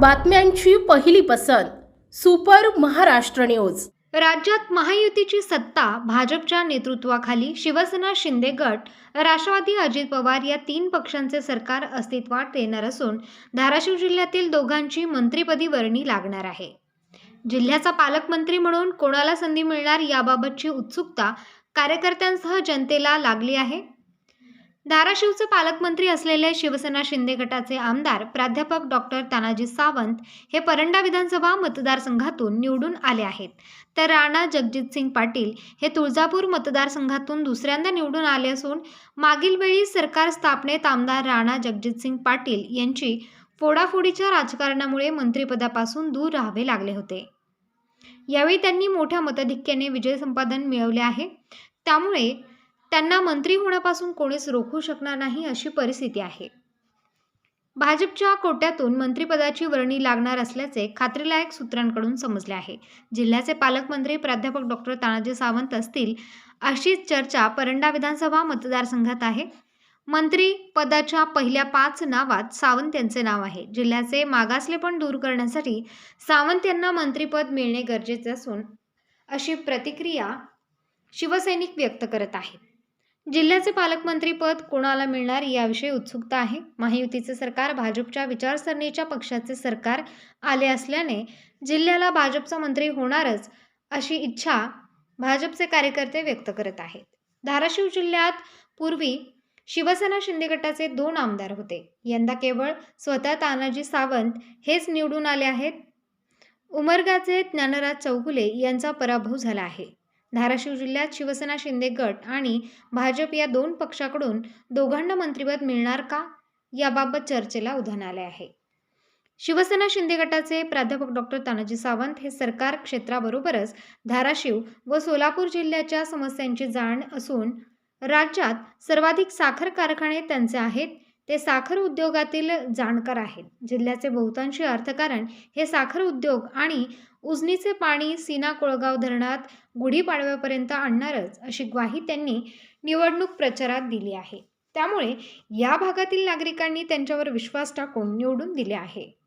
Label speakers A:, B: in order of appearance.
A: बातम्यांची पहिली पसंत सुपर महाराष्ट्र न्यूज.
B: राज्यात महायुतीची सत्ता भाजपच्या नेतृत्वाखाली शिवसेना शिंदे गट राष्ट्रवादी अजित पवार या तीन पक्षांचे सरकार अस्तित्वात येणार असून धाराशिव जिल्ह्यातील दोघांची मंत्रिपदी वर्णी लागणार आहे. जिल्ह्याचा पालकमंत्री म्हणून कोणाला संधी मिळणार याबाबतची उत्सुकता कार्यकर्त्यांसह जनतेला लागली आहे? धाराशिवचे पालकमंत्री असलेले शिवसेना शिंदे गटाचे आमदार प्राध्यापक डॉक्टर तानाजी सावंत हे परंडा विधानसभा मतदारसंघातून निवडून आले आहेत. तर राणा जगजितसिंग पाटील हे तुळजापूर मतदारसंघातून दुसऱ्यांदा निवडून आले असून मागील वेळी सरकार स्थापनेत आमदार राणा जगजितसिंग पाटील यांची फोडाफोडीच्या राजकारणामुळे मंत्रिपदापासून दूर राहावे लागले होते. यावेळी त्यांनी मोठ्या मताधिक्याने विजय संपादन मिळवले आहे. त्यामुळे त्यांना मंत्री होण्यापासून कोणीच रोखू शकणार नाही अशी परिस्थिती आहे. भाजपच्या कोट्यातून मंत्रिपदाची वर्णी लागणार असल्याचे खात्रीलायक सूत्रांकडून समजले आहे. जिल्ह्याचे पालकमंत्री प्राध्यापक डॉक्टर तानाजी सावंत असतील अशीच चर्चा परंडा विधानसभा मतदारसंघात आहे. मंत्री पदाच्या पहिल्या पाच नावात सावंत यांचे नाव आहे. जिल्ह्याचे मागासलेपण दूर करण्यासाठी सावंत यांना मंत्रिपद मिळणे गरजेचे असून अशी प्रतिक्रिया शिवसैनिक व्यक्त करत आहेत. जिल्ह्याचे पालकमंत्री पद कोणाला मिळणार याविषयी उत्सुकता आहे. महायुतीचे सरकार भाजपच्या विचारसरणीच्या पक्षाचे सरकार आले असल्याने जिल्ह्याला भाजपचा मंत्री होणारच अशी इच्छा भाजपचे कार्यकर्ते व्यक्त करत आहेत. धाराशिव जिल्ह्यात पूर्वी शिवसेना शिंदे गटाचे दोन आमदार होते. यंदा केवळ स्वतः तानाजी सावंत हेच निवडून आले आहेत. उमरगाचे ज्ञानराज चौगुले यांचा पराभव झाला आहे. धाराशिव जिल्ह्यात शिवसेना शिंदे गट आणि भाजप या दोन पक्षाकडून दोघांना मंत्रिपद मिळणार का? याबाबत चर्चेला उधाण आले आहे. शिवसेना शिंदे गटाचे प्राध्यापक डॉक्टर तानाजी सावंत हे सरकार क्षेत्राबरोबरच धाराशिव व सोलापूर जिल्ह्याच्या समस्यांची जाण असून राज्यात सर्वाधिक साखर कारखाने त्यांचे आहेत. ते साखर उद्योगातील जाणकार आहेत. जिल्ह्याचे बहुतांशी अर्थकारण हे साखर उद्योग आणि उजनीचे पाणी सीना कोळगाव धरणात गुढीपाडव्यापर्यंत आणणारच अशी ग्वाही त्यांनी निवडणूक प्रचारात दिली आहे. त्यामुळे या भागातील नागरिकांनी त्यांच्यावर विश्वास टाकून निवडून दिले आहे.